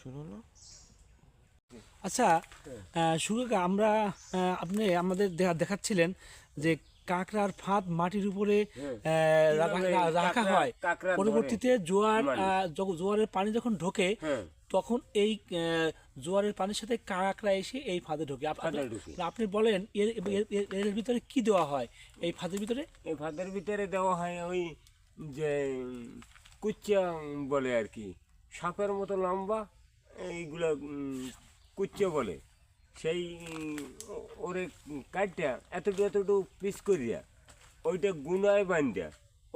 শুরু হলো আচ্ছা সুরকা আমরা আপনি আমাদের দেখাচ্ছিলেন যে কাঁকড়ার ফাঁদ মাটির উপরে রাখা- কীভাবে রাখা হয়। পরবর্তীতে জোয়ার জোয়ারের পানি যখন ঢোকে হ্যাঁ। তখন এই জোয়ারের পানির সাথে কাঁকড়া এসে এই ফাঁদে ঢোকে। আপ- আপনি- বলেন এর এর- এর- এর ভিতরে কি দেওয়া হয়? এই ফাঁদের ভিতরে? এই ফাঁদের ভিতরে দেওয়া হয় ওই যে কুচ্চা বলে আর কি। সাপের মতো লম্বা এইগুলো কুচ্চা বলে। সেই ওরে কাটটা এতটুকু এতটুকু পিস করিয়া ওইটা গুনায় বান্ধা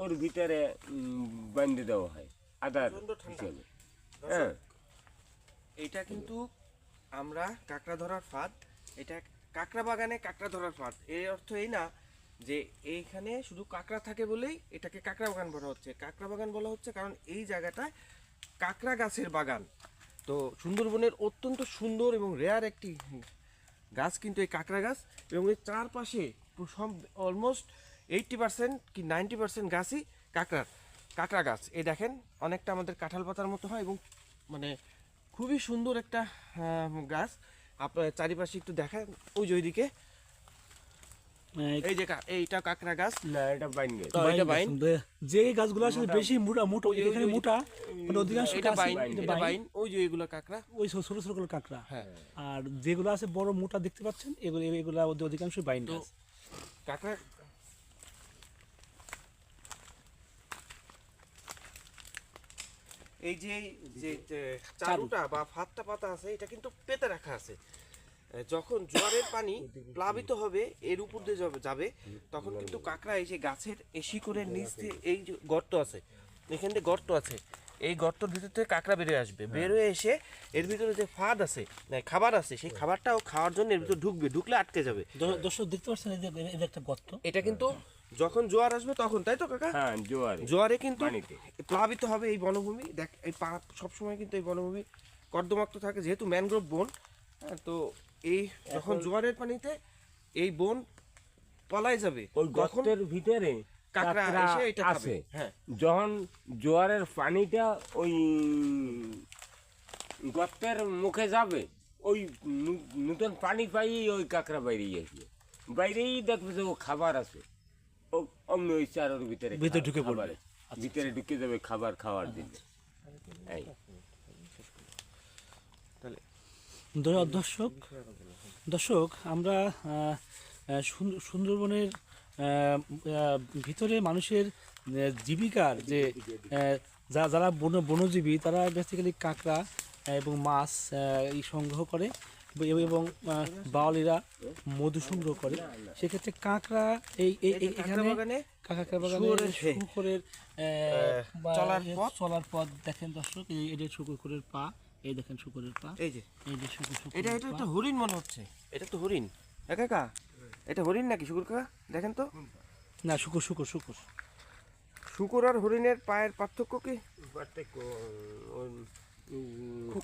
ওর ভিতরে বান্ধে দেওয়া হয় আদার হিসেবে হ্যাঁ। এটা কিন্তু আমরা কাঁকড়া ধরার ফাঁদ এটা কাঁকড়া বাগানে কাঁকড়া ধরার ফাঁদ। এর অর্থ এই না যে এইখানে শুধু কাঁকড়া থাকে বলেই এটাকে কাঁকড়া বাগান বলা হচ্ছে। কাঁকড়া বাগান বলা হচ্ছে কারণ এই জায়গাটায় কাঁকড়া গাছের বাগান। তো সুন্দরবনের অত্যন্ত সুন্দর এবং রেয়ার একটি গাছ কিন্তু এই কাঁকড়া গাছ এবং এর চারপাশে সব অলমোস্ট এইটটি পার্সেন্ট কি নাইনটি পার্সেন্ট গাছই কাঁকড়ার কাঁকড়া গাছ। এই দেখেন, অনেকটা আমাদের কাঁঠাল পাতার মতো হয় এবং মানে খুবই সুন্দর একটা গাছ। আপনার চারিপাশে একটু দেখেন, ওই যে ওইদিকে। এই যে এইটা কাঁকড়া গাছ। না এটা বাইন্ডে তো এটা বাইন। যে গাছগুলো আসলে বেশি মোটা মোটা এখানে মোটা মানে অধিকাংশ এটা বাইন এটা এটা বাইন। বাইন। ওই যে এগুলো কাঁকড়া। ওই ছোট ছোট ছোট কাঁকড়া। আর যেগুলো আছে বড় মোটা দেখতে পাচ্ছেন এগুলো এগুলো অধিকাংশ বাইন গাছ। কাঁকড়া এই যে চারুটা বা ফাতটা পাতা আছে এটা কিন্তু পেতে রাখা আছে। যখন জোয়ারের পানি প্লাবিত হবে এর উপর দিয়ে যাবে তখন কিন্তু কাঁকড়া এসে গাছের এই শিকড়ের নিচ দিয়ে এই যে গর্ত আছে এখান দিয়ে গর্ত আছে এই গর্তর ভিতর থেকে কাঁকড়া বেরিয়ে আসবে। বেরোয় এসে এর ভিতরে যে ফাঁদ আছে খাবার আছে সেই খাবারটাও খাওয়ার জন্য এর ভিতরে ঢুকবে ঢুকলে আটকে যাবে। দর্শক দেখতে পাচ্ছেন এই যে একটা গর্ত। এটা কিন্তু যখন জোয়ার আসবে তখন তাই তো কাকা? হ্যাঁ জোয়ারে জোয়ারে কিন্তু প্লাবিত হবে এই বনভূমি। দেখ এই পা সবসময় কিন্তু এই বনভূমি কর্দমাক্ত থাকে যেহেতু ম্যানগ্রোভ বন হ্যাঁ, তো এই যখন জোয়ারের পানিতে এই বন পলায় যাবে ওই গর্তের ভিতরে কাঁকড়া এসে এটা খাবে। হ্যাঁ। যখন জোয়ারের পানিটা ওই গর্তের মুখে যাবে ওই নতুন পানি পাই ওই কাঁকড়া বাইরে আসবে বাইরেই দেখবে যে ও খাবার আছে। ও অমনি ওই চারের ভিতরে ভিতরে ঢুকে পড়বে। ভিতরে ঢুকে যাবে খাবার খাওয়ার জন্য এই। দর্শক দর্শক আমরা সুন্দরবনের ভিতরে মানুষের জীবিকার যে আহ, যা- যারা বন বনজীবী তারা বেসিক্যালি কাঁকড়া এবং মাছ এই সংগ্রহ করে এবং- বাওয়ালিরা মধু সংগ্রহ করে। সেক্ষেত্রে কাঁকড়া এই এখানে কাঁকড়া বাগানে শুয়োরের চলার পথ। চলার পথ দেখেন দর্শক এই এটা শুকুরের পা। এই দেখেন শুকুরের পা। এই যে। এই যে শুকুর এটা এটা একটা হরিণ মনে হচ্ছে। এটা তো হরিণ। এ কাকা এটা হরিণ নাকি শুকুর কাকা? দেখেন তো। না শুকুর শুকুর শুকুর। শুকুর আর হরিণের পায়ের পার্থক্য কি?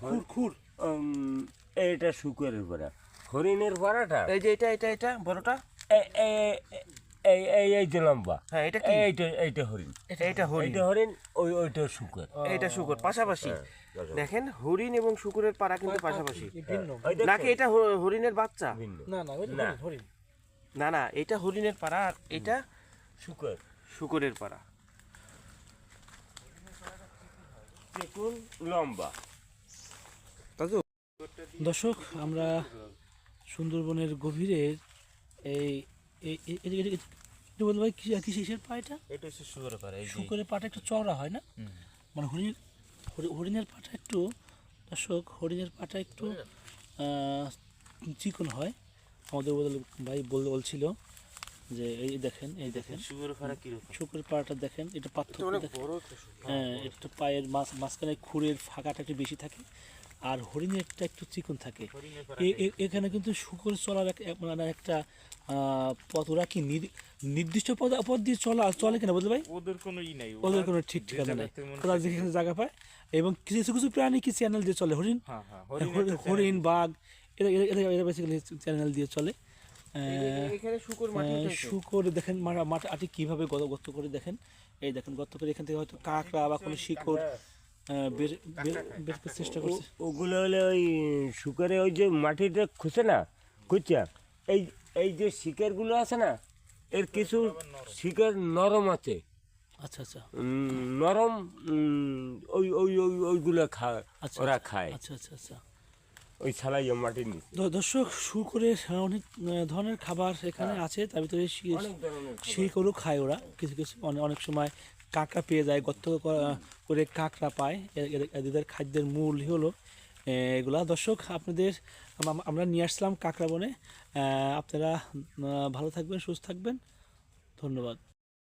খুর খুর। উম, এইটা শুকুরের পরা হরিণের পরাটা এই যে এটা এটা এটা বড়টা। এই এই এই যে লম্বা। হ্যাঁ এটা কি? এইটা এইটা হরিণ। এটা হরিণ। এইটা হরিণ ওই ওইটা শুকুর। এটা শুকুর পাশাপাশি। দেখেন হরিণ এবং শুকুরের পাড়া কিন্তু পাশাপাশি। দেখছেন? নাকি এটা হরিণের বাচ্চা? না না না। হরিণ, না না এটা হরিণের পাড়া আর এটা শুকুর। শুকুরের পাড়া। দেখুন লম্বা। দর্শক আমরা সুন্দরবনের গভীরের এই বলতে ভাই কি কি কিসের এটা হচ্ছে শুকুরের পাড়া এই শুকরের পাটা একটু চওড়া হয় না? মানে হরিণ হরিণের পাটা একটু দর্শক হরিণের পাটা একটু চিকন হয়। আমাদের বদল ভাই বল বলছিল যে এই দেখেন এই দেখেন। শুকুরের পাড়া কীরকম? শুকরের পাটা দেখেন এটা পার্থক্য একটা। হ্যাঁ এটা পায়ের মাঝ মাঝখানে খুরের ফাঁকাটা একটু বেশি থাকে। আর হরিণেরটা একটু চিকন থাকে। এখানে কিন্তু শুকর চলার মানে একটা পথ ওরা কি নির্দিষ্ট পথ পথ দিয়ে চলা চলে কিনা বলতে ভাই? ওদের কোনো ই নাই ওদের কোনো ঠিক ঠিকানা নেই। ওরা যেখানে জায়গা পায় এবং কিছু কিছু প্রাণী কি চ্যানেল দিয়ে চলে? হরিণ? হ্যাঁ হ্যাঁ হরিণ- বাঘ এরা এরা- বেসিক্যালি চ্যানেল দিয়ে চলে। শুকুর দেখেন মাঠা মাঠ আটি কীভাবে গত গর্ত করে দেখেন। এই দেখেন গর্ত করে এখান থেকে হয়তো কাঁকড়া বা কোনো শিকড় বের চেষ্টা করছে। ওগুলো হলে ওই শুকারে ওই যে মাটিটা খুঁজে না খুঁজছা? এই এই যে শিকারগুলো আছে না এর কিছু শিকার নরম আছে। আচ্ছা আচ্ছা। নরম ওই ওই ওই ওইগুলো খা আচ্ছা ওরা আচ্ছা, খায়। আচ্ছা আচ্ছা আচ্ছা। ওই ছালাই মাটির দর্শক শুকরের অনেক ধরনের খাবার এখানে আছে তার ভিতরে শিকড়ও খায় ওরা। কিছু কিছু অনে- অনেক সময় কাঁকড়া পেয়ে যায়, গর্ত করে কাঁকড়া পায়। এদের খাদ্যের মূল হলো এগুলা। দর্শক, আপনাদের আমরা নিয়ে আসলাম কাঁকড়া বনে। আপনারা ভালো থাকবেন, সুস্থ থাকবেন। ধন্যবাদ।